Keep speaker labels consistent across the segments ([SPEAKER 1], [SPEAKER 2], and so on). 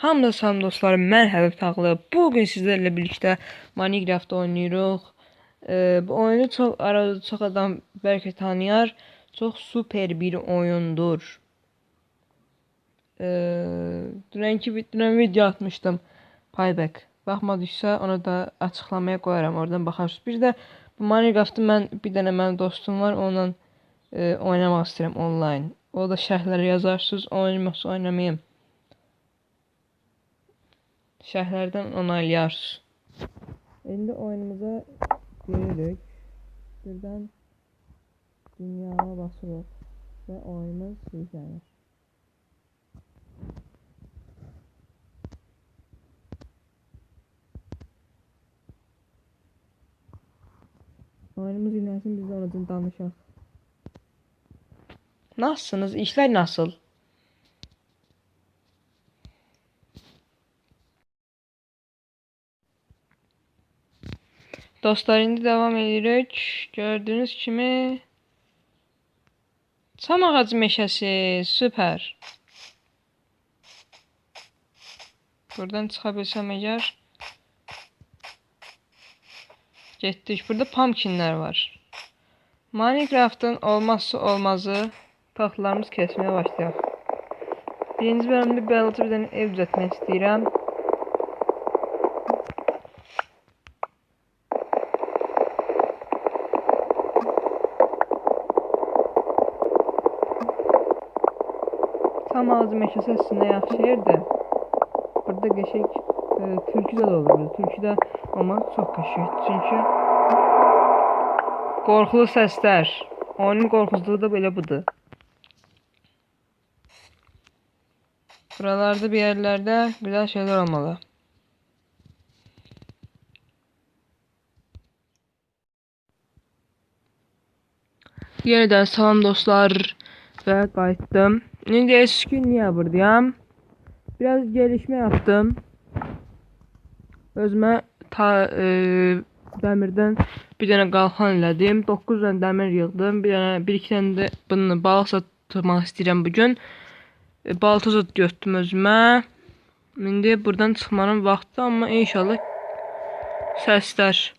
[SPEAKER 1] Hamda salam dostlarım, mən Həbib Tağlı. Bugün sizlərlə birlikdə Minecraft oynayırıq. Ee, bu oyunu çox arada çox adam bəlkə tanıyar. Çox super bir oyundur. Ee, dünənki dünən video atmışdım. Payback. Baxmadıksa onu da açıqlamaya qoyaram. Oradan baxarsınız. Bir də bu Minecraftı mən bir dənə mənim dostum var. Onunla e, oynamaq istəyirəm online. O da şərhlərə yazarsınız. Oynamaq oynamayım. Şərhlərdən onaylayarsınız. İndi oyunumuza giririk. Birdən dünyaya basırıq və oyunumuz yüklənir. Oyunumuz yüklənsin biz də oradan danışaq. Nasılsınız? İşler nasıl? Dostlar indi devam edirik. Gördüğünüz kimi çam ağacı meşəsi, süper. Buradan çıxa bilsəm əgər getdik. Burada pumpkinlər var. Minecraft'ın olmazsa olmazı taxtalarımız kesmeye başlayaq. Birinci bölümdə balaca bir dənə ev düzəltmək istəyirəm. Tam ağzı meşəsi əslində yaxşı yerdir. Burada qəşəng e, türkü də olur. burada. Türkü də amma çox qəşəngdir. Çünki qorxulu səslər. Oyunun qorxuzluğu da belə budur. Buralarda bir yerlerde güzel şeyler olmalı. Yeniden salam dostlar ve qayıtdım. İndi eski niye buradayam? Biraz gelişme yaptım. Özümə ta e, dəmirdən bir dənə qalxan elədim. 9 dənə dəmir yığdım. Bir dənə bir iki dənə də bunu balıq satmaq istəyirəm bu gün. E, balta zad götürdüm özümə. İndi buradan çıxmanın vaxtı, amma inşallah səslər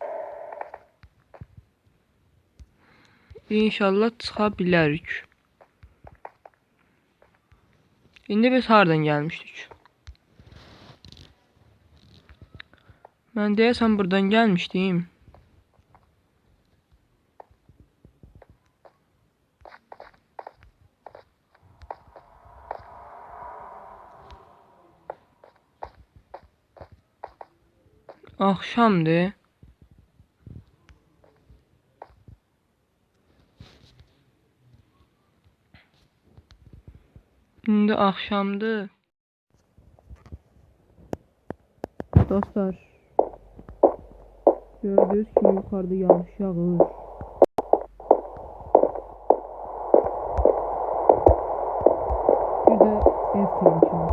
[SPEAKER 1] İnşallah çıxa bilərik. İndi biz hardan gəlmişdik? Mən deyəsən buradan gəlmişdim. Axşamdır. İndi axşamdır. Dostlar, gördüğünüz kimi yukarıda yağış yağır. Bir de ev tehlikeli.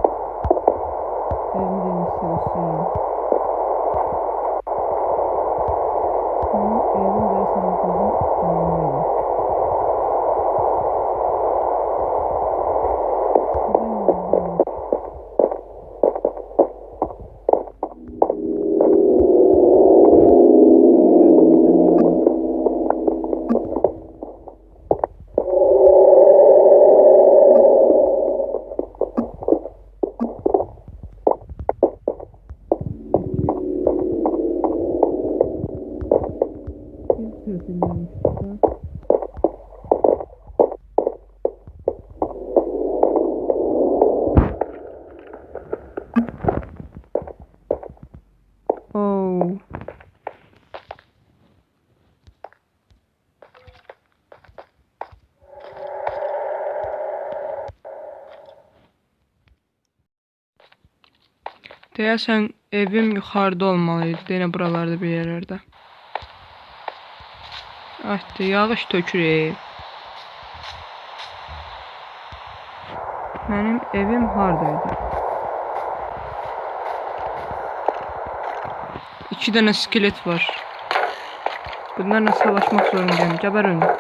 [SPEAKER 1] Evimi de size göstereyim. Benim evim de sanatımın önündeyim. Buradan Deyəsən evim yuxarıda olmalıydı. Yenə buralarda bir yerlərdə. Ahdı, yağış tökür ev. Mənim evim hardaydı? İki dənə skelet var. Bunlarla savaşmaq zorundayım. Gəbər onu.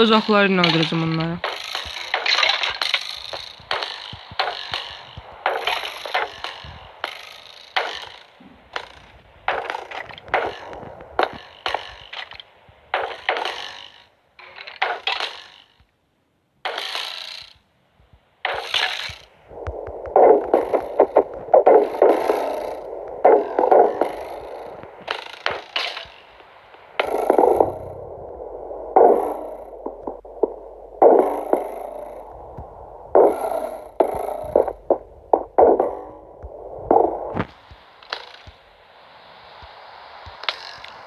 [SPEAKER 1] Öz axlarıyla öldürəcəm onları.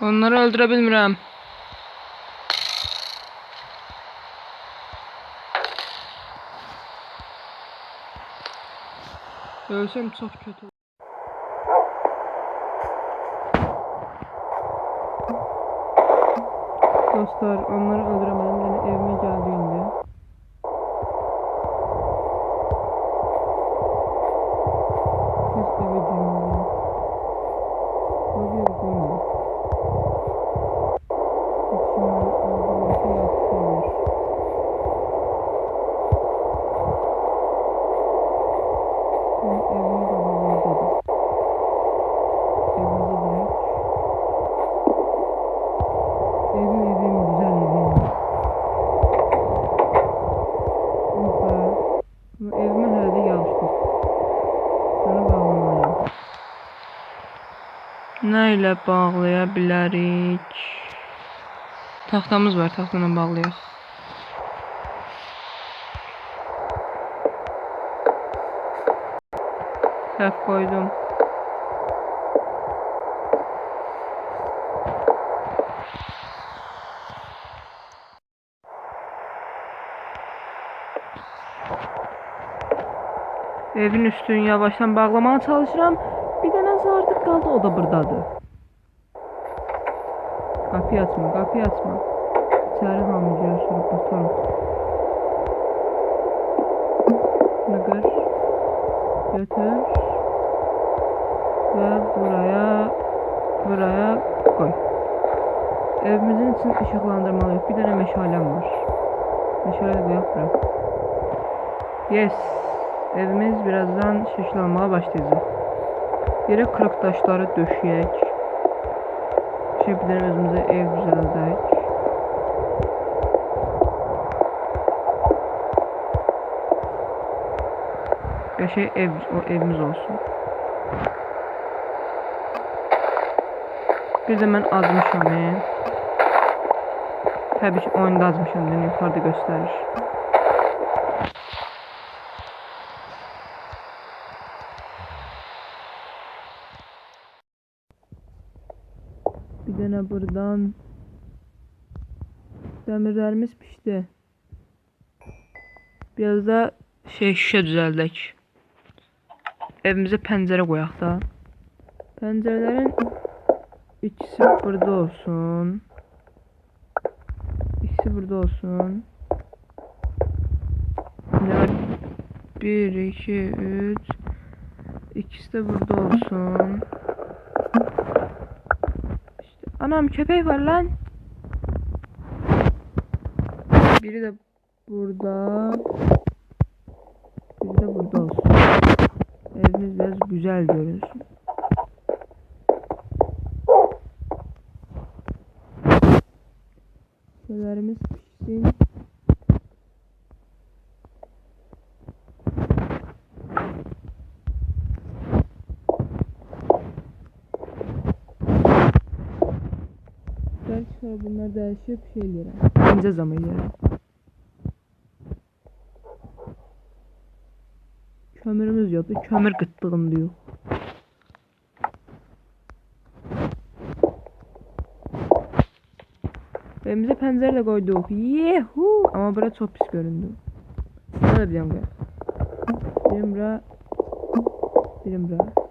[SPEAKER 1] Onları öldürə bilmirəm. Ölsəm çox kötü. Dostlar, onları öldüremedim. Yani evime geldiğinde. Ne ile bağlaya bilərik? Var, taxtayla bağlayaq. Səhv qoydum. Evin üstünü yavaştan bağlamaya çalışıram. Qaldı, o da burdadır. Qapıyı açma, qapıyı açma. İçəri hamı girir, sonra batarıq. Bunu qır. Götür. Və buraya, buraya qoy. Evimizin için ışıqlandırmalıyıq. Bir dənə meşaləm var. Meşale də qoyaq bura. Yes. Evimiz birazdan şekil almaya başlayacak. Yere kırık taşları döşeyek. Şekilden özümüze ev düzeldek. Bir şey ev, o evimiz olsun. Bir de ben azmışam he. Tabii ki oyunda azmışam beni yukarıda gösterir. Buradan demirlerimiz pişti. Biraz da şey şişe düzeldek. Evimize pencere koyak da. Pencerelerin ikisi burada olsun. İkisi burada olsun. Var? Bir, iki, üç. İkisi de burada olsun. Anam köpek var lan. Biri de burada. Biri de burada olsun. Evimiz biraz güzel görünsün. Şeylerimiz pişsin. Sonra bunlar değişip şeylere. Bence zamanlara. Kömürümüz yoktu. Kömür kıtlığım diyor. Evimize pencere de koyduk. Yehu! Ama bura çok pis göründü. Burada da bir yana koy. Birim bura. Birim bura.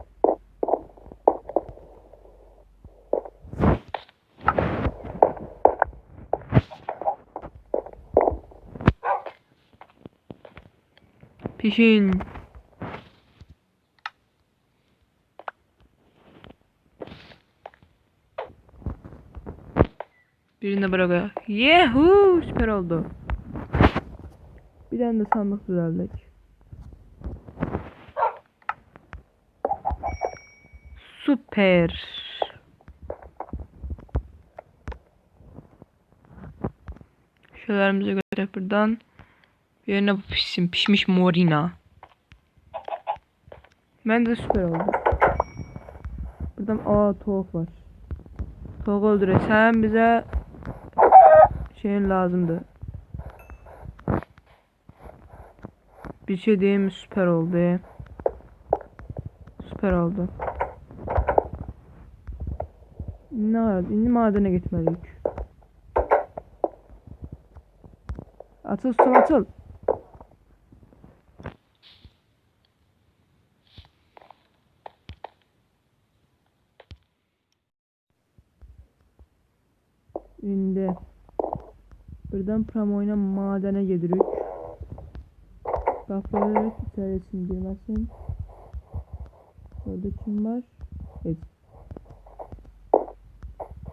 [SPEAKER 1] Pişin. Birini bırak. Yehu! Süper oldu. Bir tane de sandık düzeldik. Süper. Şeylerimize göre buradan yerine bu pişsin. Pişmiş morina. Ben de süper oldu. Buradan aa tavuk var. Tavuk öldürürsen bize şeyin lazımdı. Bir şey diyeyim? Süper oldu. Süper oldu. Ne var? İndi madene gitmeliyik. Atıl su atıl. İndi. Birden promoyla madene gedirik. Qapıları içərisin girməsin. Orada kim var? Heç.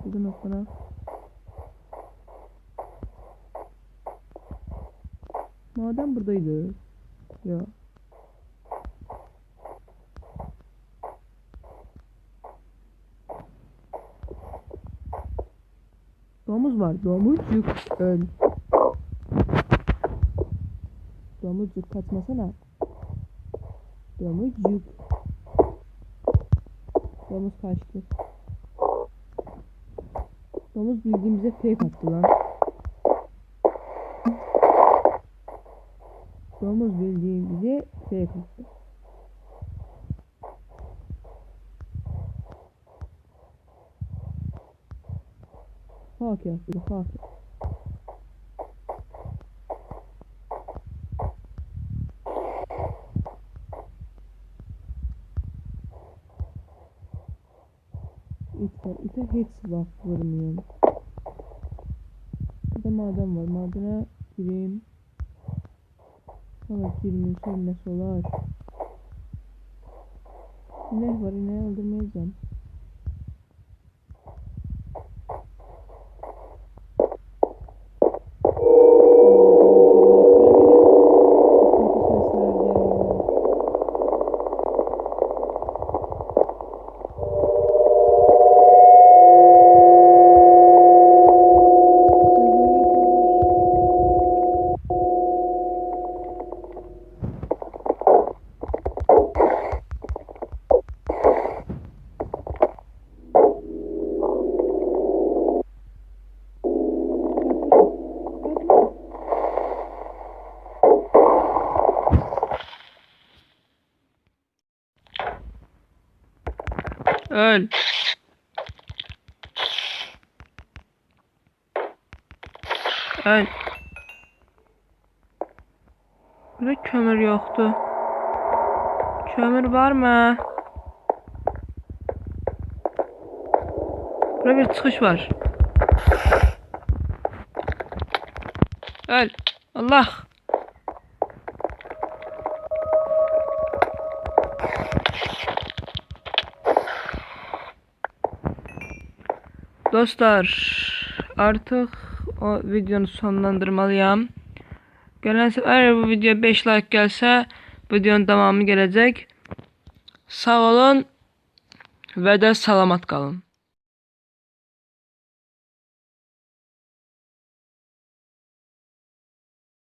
[SPEAKER 1] Buradan oxuna. Maden buradaydı. Ya. Domuz var. Domuzcuk öl. Domuzcuk kaçmasana. Domuzcuk. Domuz kaçtı. Domuz bildiğimize fake attı lan. Domuz bildiğimize fake attı. Hak yaptı, hak. İt var. İte hiç silah vurmuyorum. Burada maden var. Madene gireyim. Sonra girmeyeyim. Sonra solar. İnek var. İneği öldürmeyeceğim. Öl. Öl. Burada kömür yoktu. Kömür var mı? Burada bir çıkış var. Öl. Allah. Dostlar, artıq o videonu sonlandırmalıyam. Gələn səfər bu videoya 5 like gəlsə, videonun davamı gələcək. Sağ olun və də salamat qalın.